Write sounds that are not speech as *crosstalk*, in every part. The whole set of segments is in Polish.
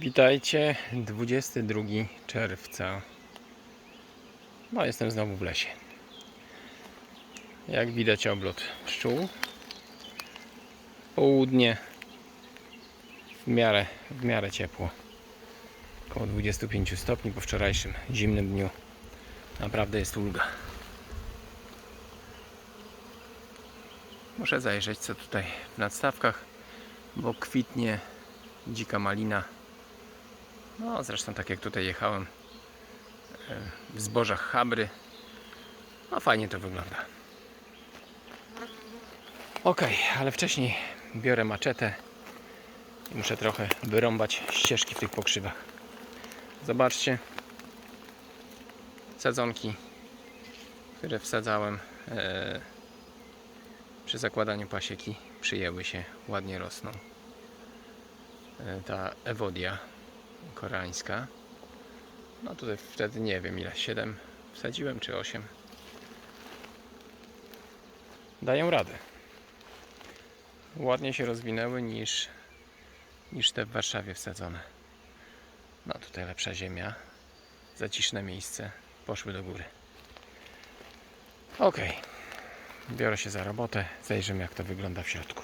Witajcie, 22 czerwca. No, jestem znowu w lesie. Jak widać, oblot pszczół. Południe w miarę, w miarę ciepło. Około 25 stopni po wczorajszym zimnym dniu. Naprawdę jest ulga. Muszę zajrzeć, co tutaj w nadstawkach, bo kwitnie dzika malina. No, zresztą tak jak tutaj jechałem e, w zbożach Habry. No, fajnie to wygląda. Ok, ale wcześniej biorę maczetę i muszę trochę wyrąbać ścieżki w tych pokrzywach. Zobaczcie. Sadzonki, które wsadzałem e, przy zakładaniu pasieki, przyjęły się, ładnie rosną. E, ta ewodia koreańska. No tutaj wtedy nie wiem ile, 7 wsadziłem czy 8. Dają radę. Ładnie się rozwinęły niż, niż te w Warszawie wsadzone. No tutaj lepsza ziemia, zaciszne miejsce, poszły do góry. Ok, biorę się za robotę, zajrzymy jak to wygląda w środku.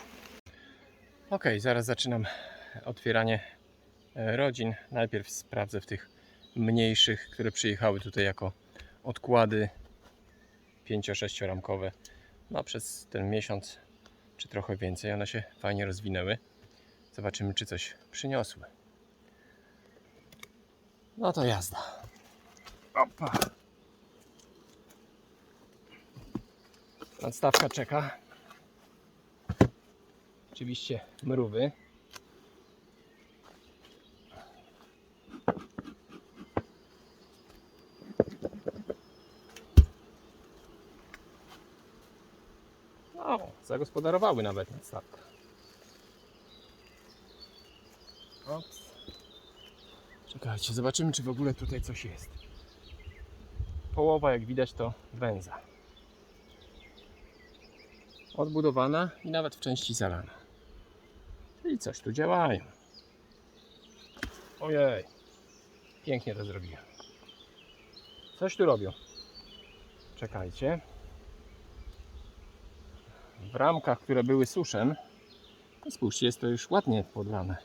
Ok, zaraz zaczynam otwieranie rodzin. Najpierw sprawdzę w tych mniejszych, które przyjechały tutaj jako odkłady 5-6 ramkowe. No przez ten miesiąc czy trochę więcej one się fajnie rozwinęły. Zobaczymy czy coś przyniosły. No to jazda. Opa. Nadstawka czeka. Oczywiście mrówy. O, zagospodarowały nawet nadstawkę. Ops. Czekajcie, zobaczymy czy w ogóle tutaj coś jest. Połowa jak widać to węza. Odbudowana i nawet w części zalana. Czyli coś tu działają. Ojej. Pięknie to zrobiłem. Coś tu robią. Czekajcie. W ramkach, które były suszem, to spójrzcie, jest to już ładnie podlane.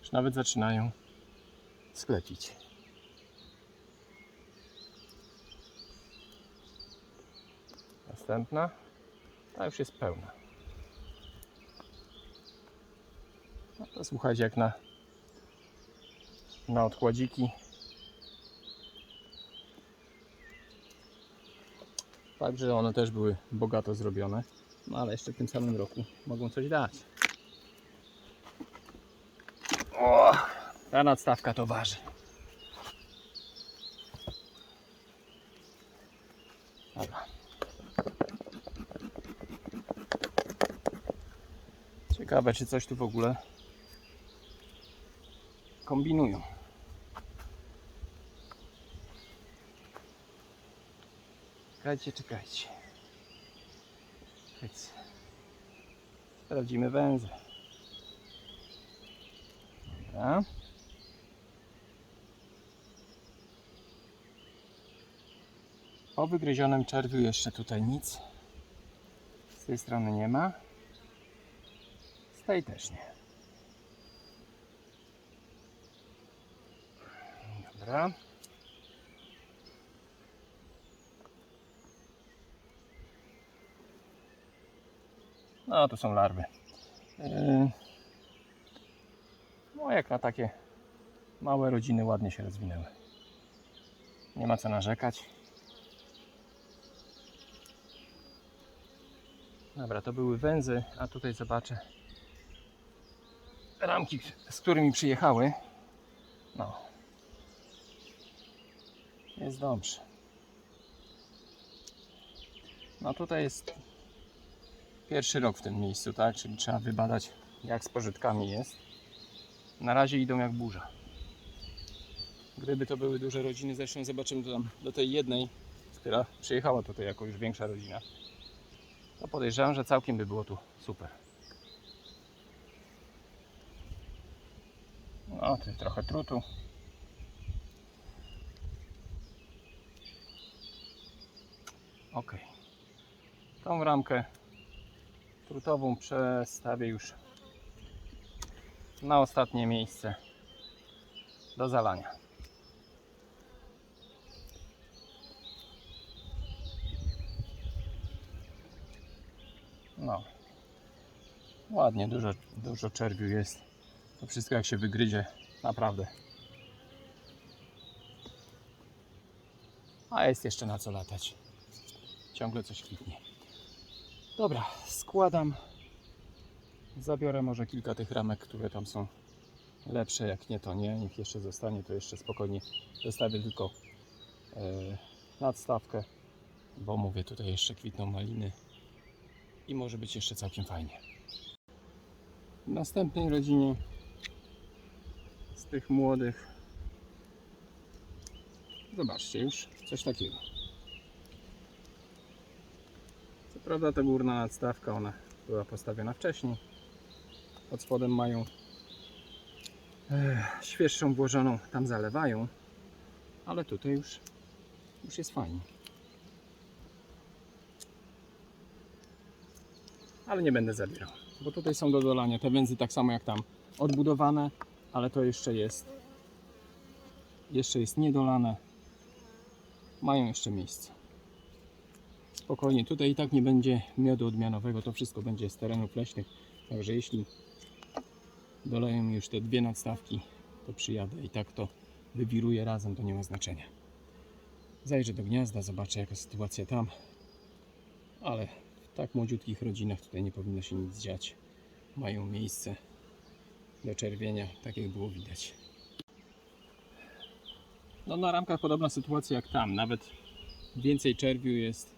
Już nawet zaczynają sklecić. Następna. Ta już jest pełna. No to słuchajcie, jak na, na odkładziki. Także one też były bogato zrobione. No ale jeszcze w tym samym roku mogą coś dać. O, ta nadstawka to waży. Dobra. Ciekawe, czy coś tu w ogóle kombinują. Czekajcie, czekajcie. Więc sprawdzimy węzę. Dobra. Po wygryzionym czerwiu jeszcze tutaj nic. Z tej strony nie ma. Z tej też nie. Dobra. No, to są larwy. Yy, No, jak na takie małe rodziny ładnie się rozwinęły. Nie ma co narzekać. Dobra, to były węzy, a tutaj zobaczę ramki, z którymi przyjechały. No. Jest dobrze. No tutaj jest pierwszy rok w tym miejscu, tak? Czyli trzeba wybadać jak z pożytkami jest. Na razie idą jak burza. Gdyby to były duże rodziny, zresztą zobaczymy to tam do tej jednej, która przyjechała tutaj jako już większa rodzina. To podejrzewam, że całkiem by było tu super. No, tu trochę trutu. Ok. Tą ramkę trutową przestawię już na ostatnie miejsce do zalania. No. Ładnie, dużo, dużo czerwiu jest. To wszystko jak się wygryzie, naprawdę. A jest jeszcze na co latać. Ciągle coś kwitnie. Dobra, składam. Zabiorę może kilka tych ramek, które tam są lepsze. Jak nie, to nie. Niech jeszcze zostanie, to jeszcze spokojnie zostawię tylko e, nadstawkę, bo mówię, tutaj jeszcze kwitną maliny i może być jeszcze całkiem fajnie. W następnej rodzinie z tych młodych zobaczcie już coś takiego. Co prawda ta górna nadstawka ona była postawiona wcześniej. Pod spodem mają e, świeższą włożoną, tam zalewają, ale tutaj już, już jest fajnie. Ale nie będę zabierał, bo tutaj są do dolania te węzy tak samo jak tam odbudowane, ale to jeszcze jest jeszcze jest niedolane. Mają jeszcze miejsce. Spokojnie, tutaj i tak nie będzie miodu odmianowego, to wszystko będzie z terenów leśnych. Także jeśli doleją już te dwie nadstawki, to przyjadę i tak to wywiruję razem, to nie ma znaczenia. Zajrzę do gniazda, zobaczę jaka sytuacja tam. Ale w tak młodziutkich rodzinach tutaj nie powinno się nic dziać. Mają miejsce do czerwienia, tak jak było widać. No na ramkach podobna sytuacja jak tam, nawet więcej czerwiu jest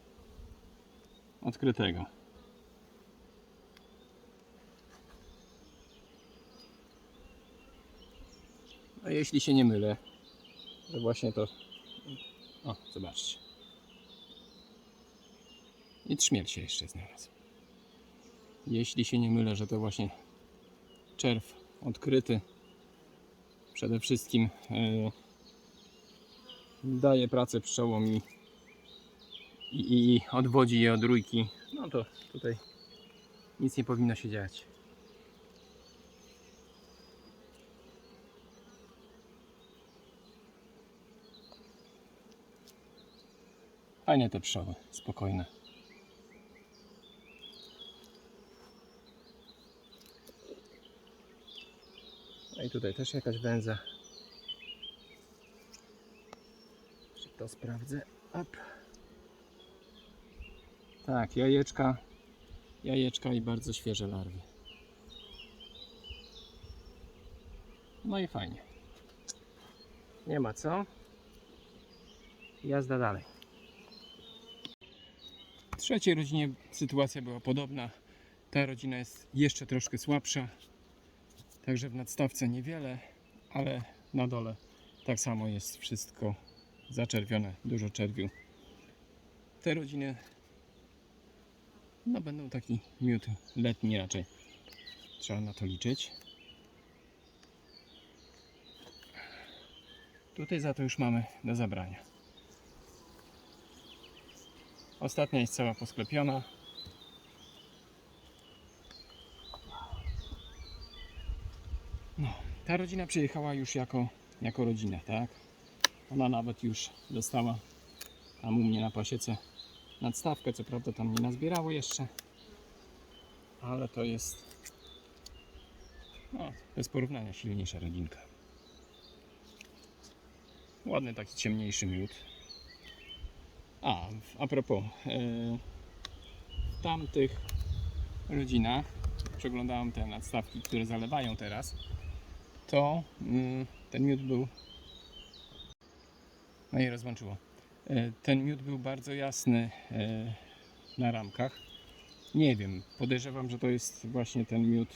odkrytego. A jeśli się nie mylę, to właśnie to. O, zobaczcie. I trzmiel się jeszcze znalazł. Jeśli się nie mylę, że to właśnie czerw odkryty. Przede wszystkim yy, daje pracę pszczołom i, i, i odwodzi je od rójki. No to tutaj nic nie powinno się dziać. Fajne te pszczoły, spokojne. No i tutaj też jakaś węza. Jeszcze to sprawdzę. Op. Tak, jajeczka. Jajeczka i bardzo świeże larwy. No i fajnie. Nie ma co. Jazda dalej. W trzeciej rodzinie sytuacja była podobna. Ta rodzina jest jeszcze troszkę słabsza. Także w nadstawce niewiele, ale na dole tak samo jest wszystko zaczerwione, dużo czerwiu. Te rodziny no będą taki miód letni raczej. Trzeba na to liczyć. Tutaj za to już mamy do zabrania. Ostatnia jest cała posklepiona. No, ta rodzina przyjechała już jako, jako rodzina, tak? Ona nawet już dostała tam u mnie na pasiece nadstawkę, co prawda tam nie nazbierało jeszcze, ale to jest no, bez porównania silniejsza rodzinka. Ładny taki ciemniejszy miód. A, a propos, yy, w tamtych rodzinach przeglądałem te nadstawki, które zalewają teraz, to yy, ten miód był. No i rozłączyło. Yy, ten miód był bardzo jasny yy, na ramkach. Nie wiem, podejrzewam, że to jest właśnie ten miód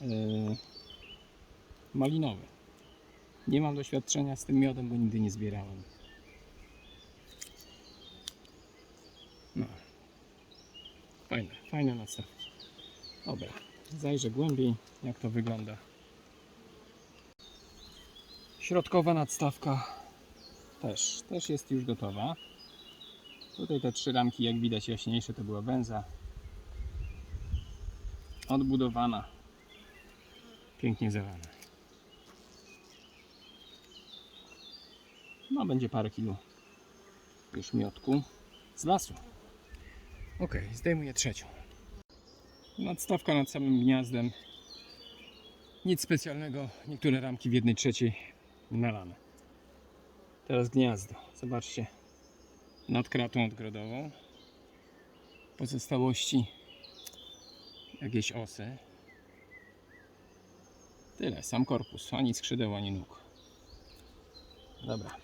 yy, malinowy. Nie mam doświadczenia z tym miodem, bo nigdy nie zbierałem. No. Fajne, fajne nadstawki. Dobra, zajrzę głębiej, jak to wygląda. Środkowa nadstawka też, też jest już gotowa. Tutaj te trzy ramki, jak widać jaśniejsze, to była benza. Odbudowana. Pięknie zalana. No, będzie parę kilo już miotku z lasu. Ok, zdejmuję trzecią. Nadstawka nad samym gniazdem. Nic specjalnego. Niektóre ramki w jednej trzeciej nalane. Teraz gniazdo. Zobaczcie. Nad kratą odgrodową. Pozostałości jakieś osy. Tyle. Sam korpus. Ani skrzydeł, ani nóg. Dobra.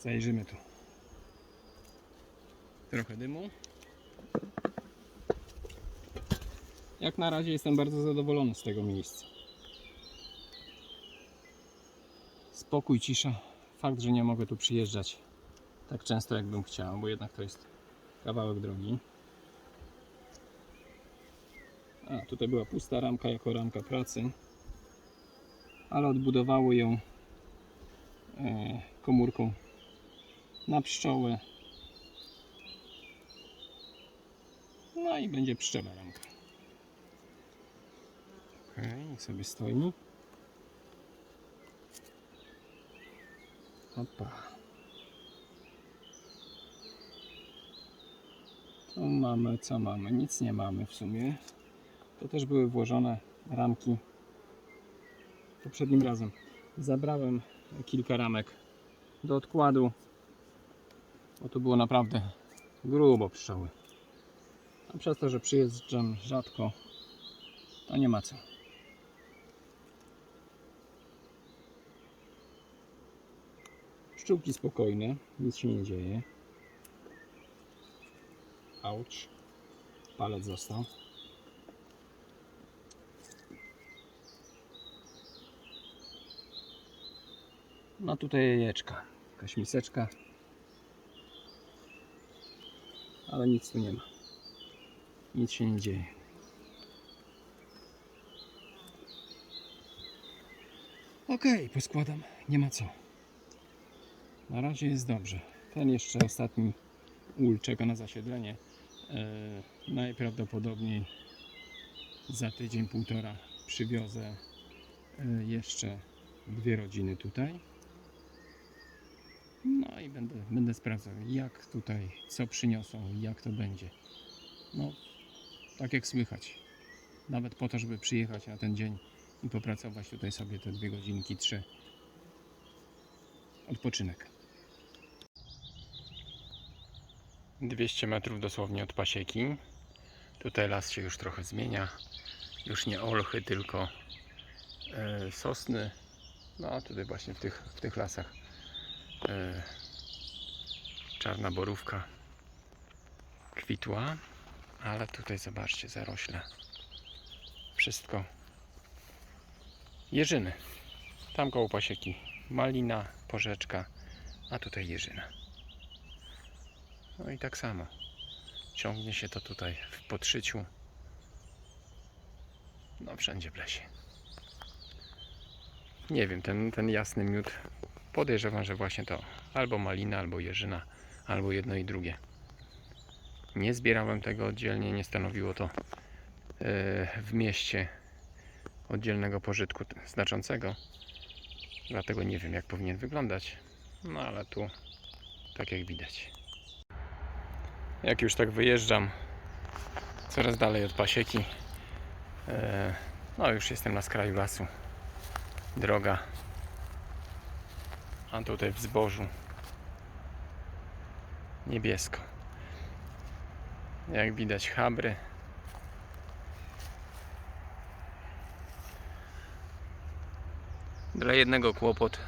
Zajrzymy tu. Trochę dymu. Jak na razie jestem bardzo zadowolony z tego miejsca. Spokój, cisza. Fakt, że nie mogę tu przyjeżdżać tak często, jakbym chciał, bo jednak to jest kawałek drogi. A, tutaj była pusta ramka jako ramka pracy, ale odbudowało ją e, komórką na pszczoły. No i będzie pszczoła ramka. Okej, niech sobie stoi. Opa. Co mamy, co mamy? Nic nie mamy w sumie. To też były włożone ramki poprzednim razem. Zabrałem kilka ramek do odkładu, bo to było naprawdę grubo pszczoły. A przez to, że przyjeżdżam rzadko, to nie ma co. Pszczółki spokojne, nic się nie dzieje. Auć. Palec został. No tutaj jajeczka. Jakaś miseczka. Ale nic tu nie ma. Nic się nie dzieje. Okej, poskładam. Nie ma co. Na razie jest dobrze. Ten jeszcze ostatni ul czeka na zasiedlenie. E, najprawdopodobniej za tydzień, półtora przywiozę e, jeszcze dwie rodziny tutaj. No i będę, będę sprawdzał, jak tutaj, co przyniosą, jak to będzie. No, tak jak słychać. Nawet po to, żeby przyjechać na ten dzień i popracować tutaj sobie te dwie godzinki, trzy. Odpoczynek. 200 metrów dosłownie od pasieki. Tutaj las się już trochę zmienia. Już nie olchy, tylko e, sosny. No a tutaj właśnie w tych, w tych lasach e, czarna borówka kwitła. Ale tutaj zobaczcie, zarośle. Wszystko jeżyny. Tam koło pasieki malina, porzeczka, a tutaj jeżyna. No i tak samo. Ciągnie się to tutaj w podszyciu. No wszędzie w lesie. Nie wiem, ten, ten jasny miód podejrzewam, że właśnie to albo malina, albo jeżyna, albo jedno i drugie. Nie zbierałem tego oddzielnie, nie stanowiło to e, w mieście oddzielnego pożytku znaczącego. Dlatego nie wiem, jak powinien wyglądać. No ale tu, tak jak widać. Jak już tak wyjeżdżam coraz dalej od pasieki, e, no już jestem na skraju lasu. Droga. A tutaj w zbożu niebiesko. Jak widać chabry. Dla jednego kłopot,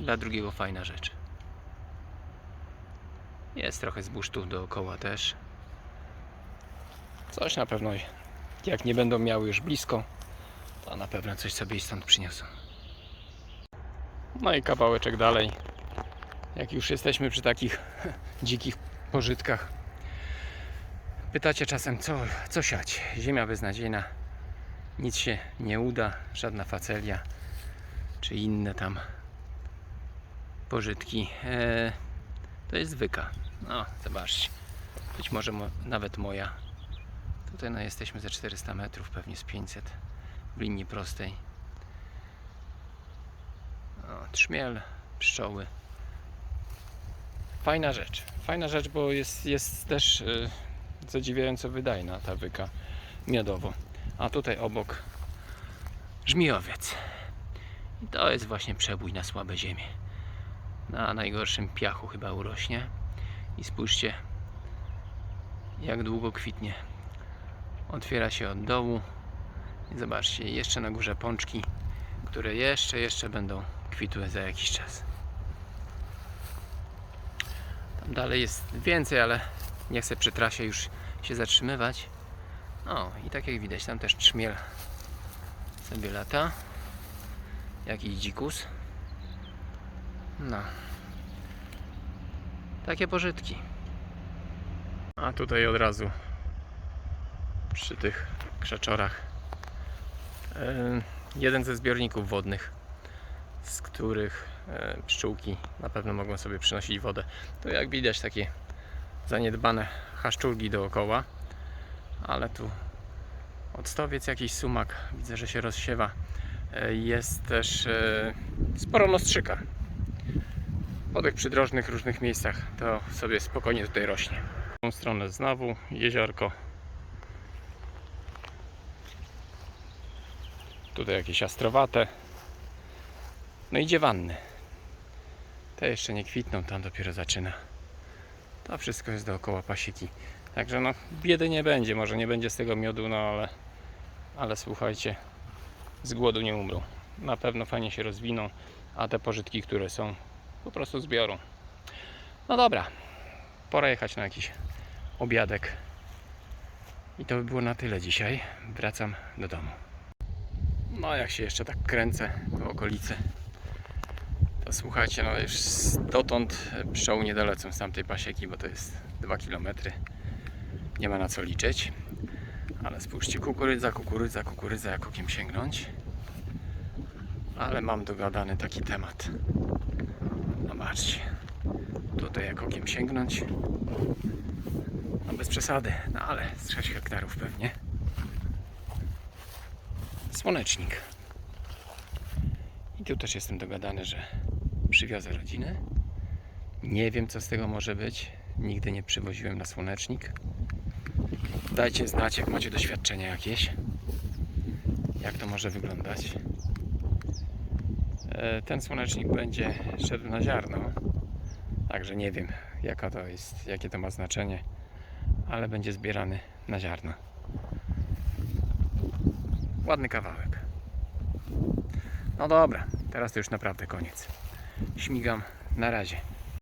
dla drugiego fajna rzecz. Jest trochę zbóż tu dookoła też. Coś na pewno, jak nie będą miały już blisko, to na pewno coś sobie i stąd przyniosą. No i kawałeczek dalej. Jak już jesteśmy przy takich *laughs* dzikich pożytkach. Pytacie czasem, co, co siać? Ziemia beznadziejna. nic się nie uda, żadna facelia czy inne tam pożytki. E, to jest wyka. No, zobaczcie. Być może mo- nawet moja. Tutaj no, jesteśmy ze 400 metrów, pewnie z 500 w linii prostej. Trzmiel, pszczoły. Fajna rzecz. Fajna rzecz, bo jest, jest też y, zadziwiająco wydajna ta wyka miodowo. A tutaj obok żmijowiec. I to jest właśnie przebój na słabe ziemie. Na najgorszym piachu chyba urośnie. I spójrzcie, jak długo kwitnie. Otwiera się od dołu. I zobaczcie, jeszcze na górze pączki, które jeszcze, jeszcze będą kwitły za jakiś czas. Tam dalej jest więcej, ale nie chcę przy trasie już się zatrzymywać. O, i tak jak widać, tam też trzmiel sobie lata. Jakiś dzikus. No. Takie pożytki. A tutaj od razu przy tych krzaczorach em, jeden ze zbiorników wodnych, z których e, pszczółki na pewno mogą sobie przynosić wodę. Tu jak widać takie zaniedbane chaszczurki dookoła, ale tu odstowiec jakiś sumak, widzę, że się rozsiewa. E, Jest też e, sporo nostrzyka. Po tych przydrożnych różnych miejscach to sobie spokojnie tutaj rośnie. W tą stronę znowu jeziorko. Tutaj jakieś astrowate. No i dziewanny. Te jeszcze nie kwitną, tam dopiero zaczyna. To wszystko jest dookoła pasieki. Także no, biedy nie będzie. Może nie będzie z tego miodu, no ale, ale słuchajcie, z głodu nie umrą. Na pewno fajnie się rozwiną, a te pożytki, które są, po prostu zbiorą. No dobra, pora jechać na jakiś obiadek. I to by było na tyle dzisiaj. Wracam do domu. No, jak się jeszcze tak kręcę po okolicy, to słuchajcie, no już dotąd pszczoły nie dolecą z tamtej pasieki, bo to jest 2 km. Nie ma na co liczyć. Ale spójrzcie, kukurydza, kukurydza, kukurydza, jak okiem sięgnąć. Ale mam dogadany taki temat. Zobaczcie. Tutaj jak okiem sięgnąć. No bez przesady, no ale z 6 hektarów pewnie. Słonecznik. I tu też jestem dogadany, że przywiozę rodzinę. Nie wiem co z tego może być. Nigdy nie przywoziłem na słonecznik. Dajcie znać, jak macie doświadczenia jakieś. Jak to może wyglądać. E, Ten słonecznik będzie szedł na ziarno. Także nie wiem, jaka to jest, jakie to ma znaczenie, ale będzie zbierany na ziarno. Ładny kawałek. No dobra, teraz to już naprawdę koniec. Śmigam. Na razie.